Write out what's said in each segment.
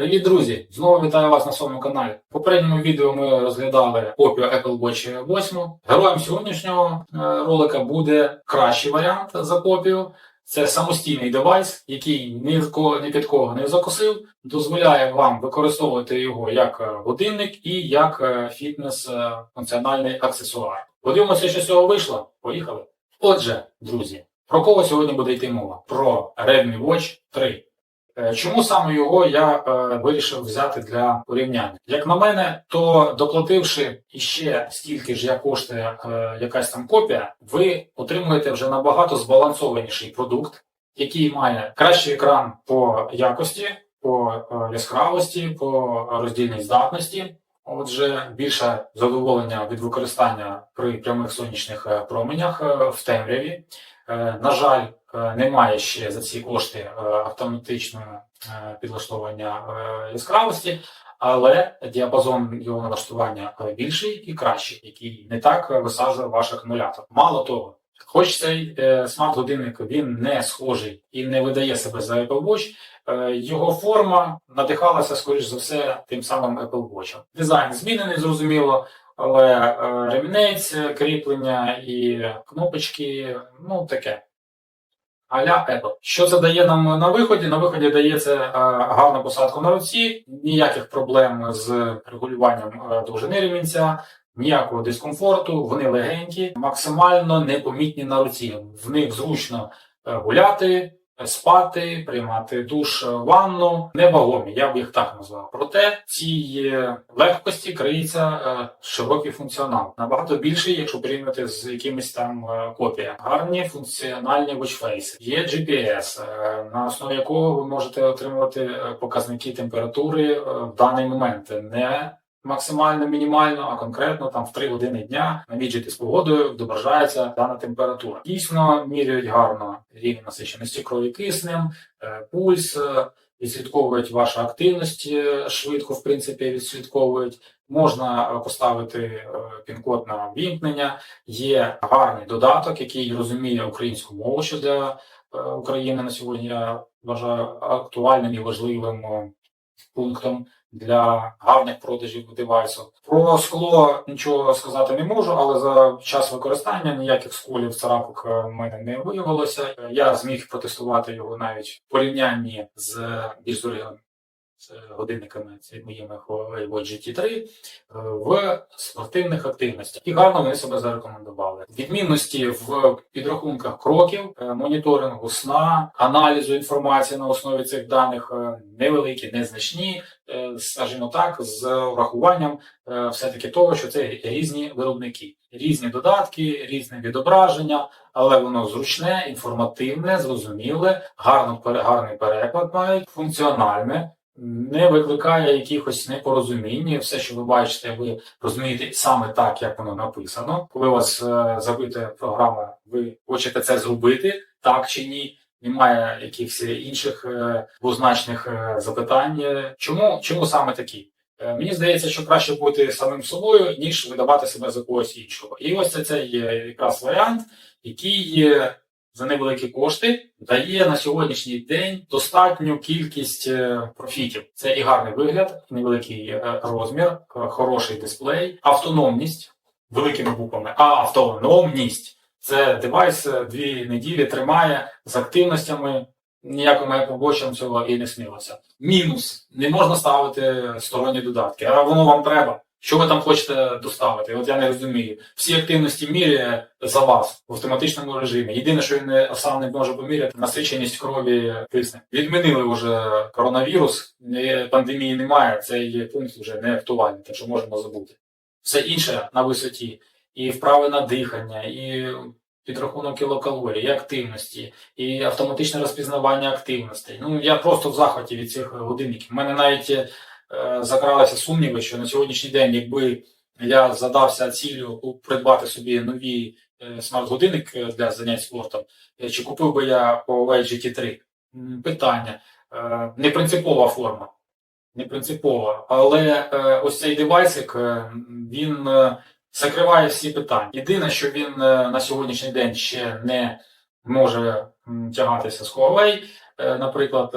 Привіт, друзі! Знову вітаю вас на своєму каналі. В попередньому відео ми розглядали копію Apple Watch 8. Героєм сьогоднішнього е, ролика буде кращий варіант за копію. Це самостійний девайс, який ні, ні під кого не закусив, дозволяє вам використовувати його як е, годинник і як е, фітнес-функціональний аксесуар. Подивимося, що з цього вийшло. Поїхали. Отже, друзі, про кого сьогодні буде йти мова? Про Redmi Watch 3. Е, Чому саме його я е, вирішив взяти для порівняння? Як на мене, то доплативши іще стільки ж, як коштує е, якась там копія, ви отримуєте вже набагато збалансованіший продукт, який має кращий екран по якості, по яскравості, по роздільній здатності. Отже, більше задоволення від використання при прямих сонячних променях в темряві. На жаль, немає ще за ці кошти е, автоматичного е, підлаштовування е, яскравості, але діапазон його налаштування е, більший і кращий, який не так е, висаджує ваш акумулятор. Мало того, хоч цей е, смарт-годинник він не схожий і не видає себе за Apple Watch, е, його форма надихалася, скоріш за все, тим самим Apple Watch. Дизайн змінений, зрозуміло, але е, ремінець, е, кріплення і кнопочки, ну таке. Аля Apple. Що це дає нам на виході? На виході дається гарна гарну посадку на руці, ніяких проблем з регулюванням е, довжини ремінця, ніякого дискомфорту, вони легенькі, максимально непомітні на руці. В них зручно е, гуляти, спати, приймати душ, е, ванну, невагомі, я б їх так назвав. Проте цій легкості криється е, широкий функціонал. Набагато більший, якщо порівняти з якимись там е, копіями. Гарні функціональні watchface. Є GPS, на основі якого ви можете отримувати показники температури в даний момент. Не максимально мінімально, а конкретно там в 3 години дня на з погодою відображається дана температура. Дійсно міряють гарно рівень насиченості крові киснем, е, пульс, е, відслідковують вашу активність е, швидко, в принципі, відслідковують. Можна поставити пін-код на вімкнення. Є гарний додаток, який розуміє українську мову, що для України на сьогодні я вважаю актуальним і важливим пунктом для гарних продажів девайсу. Про скло нічого сказати не можу, але за час використання ніяких сколів царапок е, в мене не виявилося. Я зміг протестувати його навіть в порівнянні з більш дорогими з годинниками моїми Huawei GT3 е, в спортивних активностях. І гарно вони себе зарекомендували. Відмінності в підрахунках кроків, е, моніторингу сна, аналізу інформації на основі цих даних е, невеликі, незначні, е, скажімо так, з урахуванням е, все-таки того, що це різні виробники, різні додатки, різне відображення, але воно зручне, інформативне, зрозуміле, гарно гарний переклад мають, функціональне. Не викликає якихось непорозумінь. Все, що ви бачите, ви розумієте саме так, як воно написано. Коли у вас е, запитує програма, ви хочете це зробити, так чи ні? Немає якихось інших е, двозначних е, запитань. Чому, чому саме такі? Мені здається, що краще бути самим собою, ніж видавати себе за когось іншого. І ось це цей е, якраз варіант, який за невеликі кошти дає на сьогоднішній день достатню кількість е, профітів. Це і гарний вигляд, невеликий е, розмір, е, хороший дисплей, автономність великими буквами, а автономність. Це девайс дві неділі тримає з активностями. Ніякому Apple цього і не снилося. Мінус не можна ставити сторонні додатки, а воно вам треба. Що ви там хочете доставити? От я не розумію. Всі активності міряє за вас в автоматичному режимі. Єдине, що він не, сам не може поміряти, насиченість крові кисне. Відмінили вже коронавірус, пандемії немає. Цей пункт вже не актуальний, так що можемо забути. Все інше на висоті. І вправи на дихання, і підрахунок кілокалорій, і активності, і автоматичне розпізнавання активностей. Ну я просто в захваті від цих годинників. У мене навіть закралися сумніви, що на сьогоднішній день, якби я задався ціллю придбати собі нові е, смарт-годинник е, для занять спортом, е, чи купив би я Huawei GT3? Питання. Е, Не принципова форма. Не принципова. Але е, ось цей девайсик, е, він е, закриває всі питання. Єдине, що він е, на сьогоднішній день ще не може тягатися з Huawei, е, наприклад,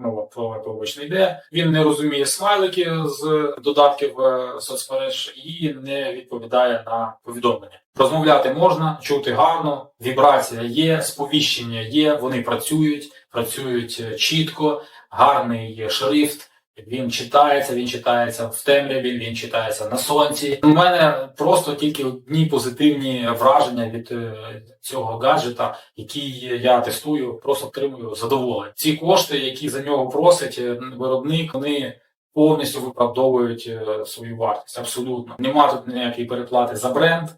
ну мова про побочний йде, він не розуміє смайлики з додатків е, соцмереж і не відповідає на повідомлення. Розмовляти можна, чути гарно, вібрація є, сповіщення є, вони працюють, працюють е, чітко, гарний шрифт. Він читається, він читається в темряві, він читається на сонці. У мене просто тільки одні позитивні враження від е, цього гаджета, який я тестую, просто отримую задоволення. Ці кошти, які за нього просить е, виробник, вони повністю виправдовують е, свою вартість. Абсолютно нема тут ніякої переплати за бренд,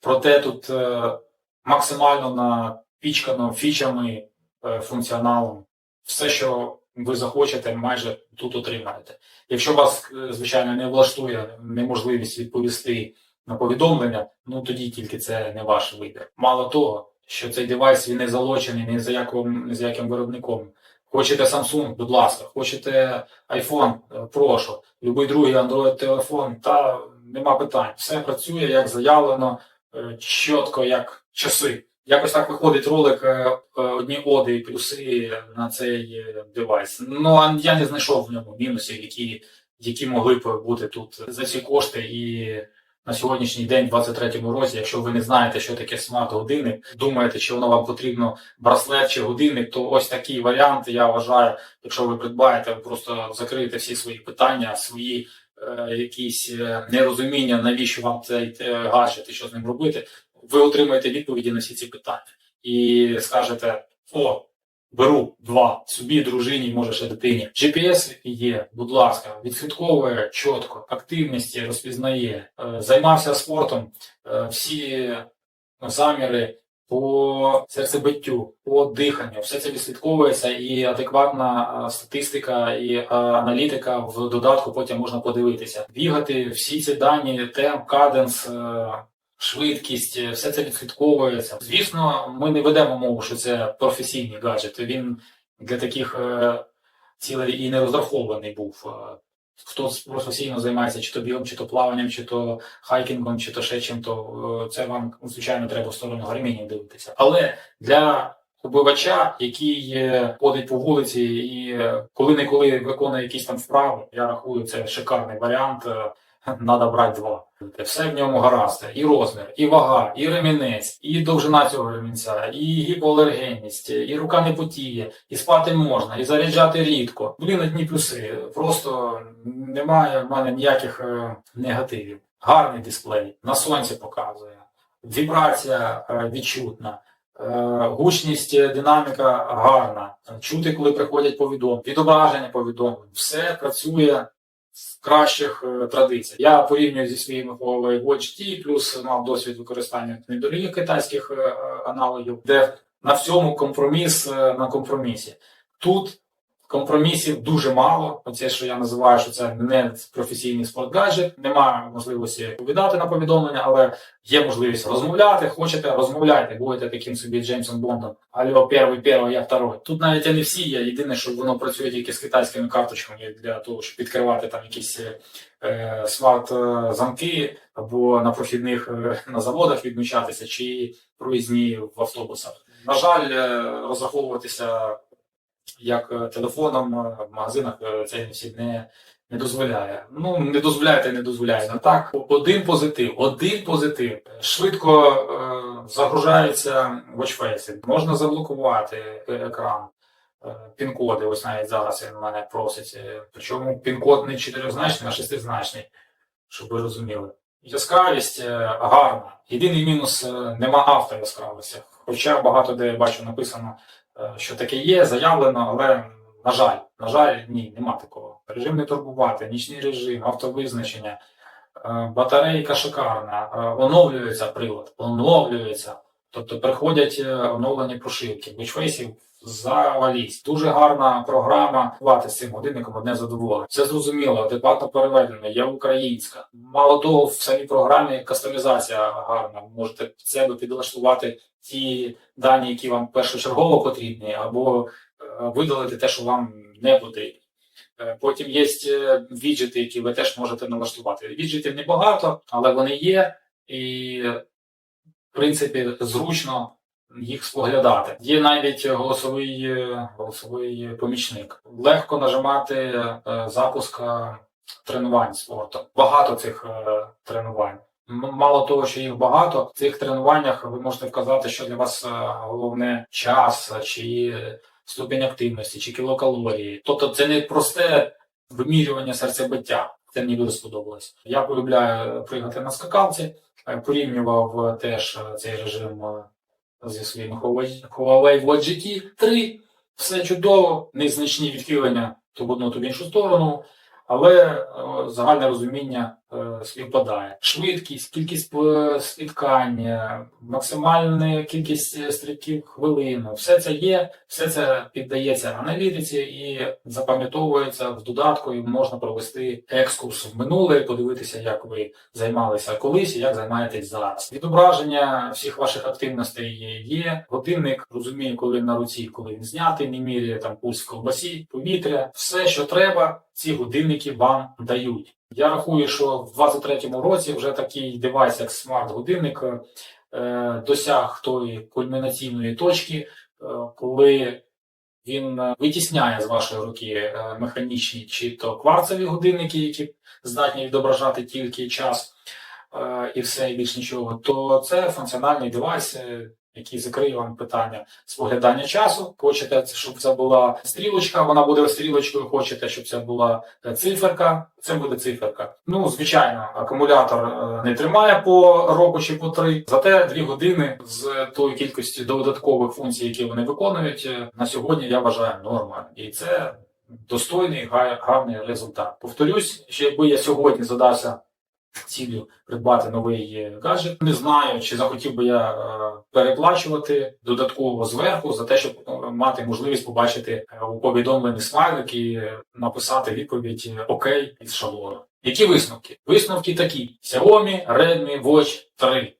проте тут максимально напічкано фічами, функціоналом. Все, що ви захочете, майже тут отримаєте. Якщо вас, е, звичайно, не влаштує неможливість відповісти на повідомлення, ну тоді тільки це не ваш вибір. Мало того, що цей девайс він не залочений ні за яким, ні за яким виробником. Хочете Samsung, будь ласка, хочете iPhone, е, прошу, будь-який другий Android телефон, та нема питань. Все працює як заявлено, е, чітко, як часи. Якось так виходить ролик е, е, одні оди і плюси на цей е, девайс. Ну а я не знайшов в ньому мінусів, які, які могли б бути тут за ці кошти. І на сьогоднішній день, в 23-му році, якщо ви не знаєте, що таке смарт-годинник, думаєте, чи воно вам потрібно браслет чи годинник, то ось такий варіант, я вважаю, якщо ви придбаєте, просто закриєте всі свої питання, свої якісь нерозуміння, навіщо вам цей гаджет і що з ним робити ви отримаєте відповіді на всі ці питання і скажете: о, беру два собі, дружині, може ще дитині. GPS є, будь ласка, відслідковує чітко, активності розпізнає, Е, займався спортом, е, всі заміри. По серцебиттю, по диханню, все це відслідковується, і адекватна е, статистика і е, аналітика в додатку потім можна подивитися. Бігати всі ці дані, темп, каденс, е, швидкість, е, все це відслідковується. Звісно, ми не ведемо мову, що це професійний гаджет. Він для таких е, цілей і не розрахований був. Е, Хто професійно займається чи то бігом, чи то плаванням, чи то хайкінгом, чи то ще чим, то це вам звичайно треба в сторону гармінів дивитися. Але для обивача, який ходить по вулиці і коли-неколи виконує якісь там вправи, я рахую, це шикарний варіант. Надо брати два. Все в ньому гаразд. І розмір, і вага, і ремінець, і довжина цього ремінця, і гіпоалергенність, і рука не потіє, і спати можна, і заряджати рідко. Блін, одні плюси. Просто немає в мене ніяких е, негативів. Гарний дисплей, на сонці показує, вібрація е, відчутна. Е, Гучність, динаміка гарна. Чути, коли приходять повідомлення, відображення повідомлень. Все працює кращих традицій традиціях. Я порівнюю зі своїми Huawei Watch T, плюс мав досвід використання недорогих китайських е, е, аналогів, де на всьому компроміс е, на компромісі. Тут компромісів дуже мало. Оце, що я називаю, що це не професійний спортгаджет, немає можливості відповідати на повідомлення, але є можливість розмовляти. Хочете, розмовляйте, будете таким собі Джеймсом Бондом. Алло, перший, перший, я второй. Тут навіть і не всі є. Єдине, що воно працює тільки з китайськими карточками для того, щоб підкривати там якісь е, смарт-замки або на прохідних е, на заводах відмічатися, чи проїзні в автобусах. На жаль, е, розраховуватися як е, телефоном е, в магазинах е, цей всі не, не дозволяє. Ну, не дозволяє, не дозволяє. Ну, так, один позитив, один позитив. Швидко е, загружаються watchface, можна заблокувати екран. Пін-коди, ось навіть зараз він мене просить. Причому пін-код не чотирьозначний, а шестизначний, щоб ви розуміли. Яскравість е, гарна. Єдиний мінус нема нема автояскравості. Хоча багато де я бачу написано, е, що таке є, заявлено, але на жаль, на жаль, ні, нема такого. Режим не турбувати, нічний режим, автовизначення, е, батарейка шикарна, е, оновлюється прилад, оновлюється. Тобто приходять е, оновлені прошивки, бічфейсів завалість. Дуже гарна програма. Хвати з цим годинником одне задоволення. Все зрозуміло, адекватно переведено, є українська. Мало того, в самій програмі кастомізація гарна. Можете під себе підлаштувати ті дані, які вам першочергово потрібні, або е, видалити те, що вам не потрібно. Е, Потім є віджити, які ви теж можете налаштувати. Віджитів небагато, але вони є, і принципі зручно їх споглядати. Є навіть голосовий, е, голосовий помічник. Легко нажимати е, запуск е, тренувань спорту. Багато цих тренувань. Мало того, що їх багато, в цих тренуваннях ви можете вказати, що для вас головне час, чи ступінь активності, чи кілокалорії. Тобто це не просте вимірювання серцебиття. Це мені дуже сподобалось. Я полюбляю пригати на скакалці, порівнював е, теж е, цей режим е, зі своїм Huawei. Watch GT 3. Все чудово, незначні відхилення то в одну, то в іншу сторону, але е, загальне розуміння е, співпадає. Швидкість, кількість е, слідкань, е, максимальна кількість стрибків хвилину, все це є, все це піддається аналітиці і запам'ятовується в додатку, і можна провести екскурс в минуле, подивитися, як ви займалися колись і як займаєтесь зараз. Відображення всіх ваших активностей є. Годинник розуміє, коли на руці, коли він знятий, не міряє там пульс в колбасі, повітря, все, що треба, ці годинники вам дають. Я рахую, що в 23-му році вже такий девайс, як смарт-годинник, е, досяг тої кульмінаційної точки, е, коли він е, витісняє з вашої руки механічні чи то кварцеві годинники, які здатні відображати тільки час і все, і більш нічого, то це функціональний девайс, який закриє вам питання споглядання часу. Хочете, щоб це була стрілочка, вона буде стрілочкою. Хочете, щоб це була е, циферка, це буде циферка. Ну, звичайно, акумулятор е, не тримає по року чи по три. Зате дві години з тої кількості додаткових функцій, які вони виконують, е, на сьогодні я вважаю норма. І це достойний гарний результат. Повторюсь, що якби я сьогодні задався ціллю придбати новий е, гаджет, не знаю, чи захотів би я е, переплачувати додатково зверху за те, щоб е, мати можливість побачити у повідомленні смайлик і написати відповідь Окей із шаблону. Які висновки? Висновки такі: Xiaomi Redmi Watch 3.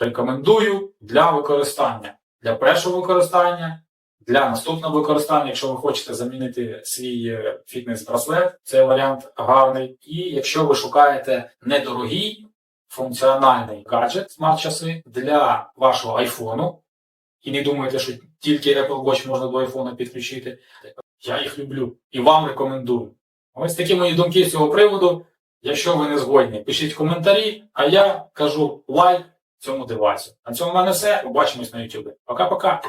Рекомендую для використання. Для першого використання для наступного використання, якщо ви хочете замінити свій е, фітнес-браслет, це варіант гарний. І якщо ви шукаєте недорогий функціональний гаджет смарт-часи для вашого айфону, і не думаєте, що тільки Apple Watch можна до айфону підключити, я їх люблю і вам рекомендую. Ось такі мої думки з цього приводу. Якщо ви не згодні, пишіть коментарі, а я кажу лайк цьому девайсу. На цьому в мене все. Побачимось на YouTube. Пока-пока.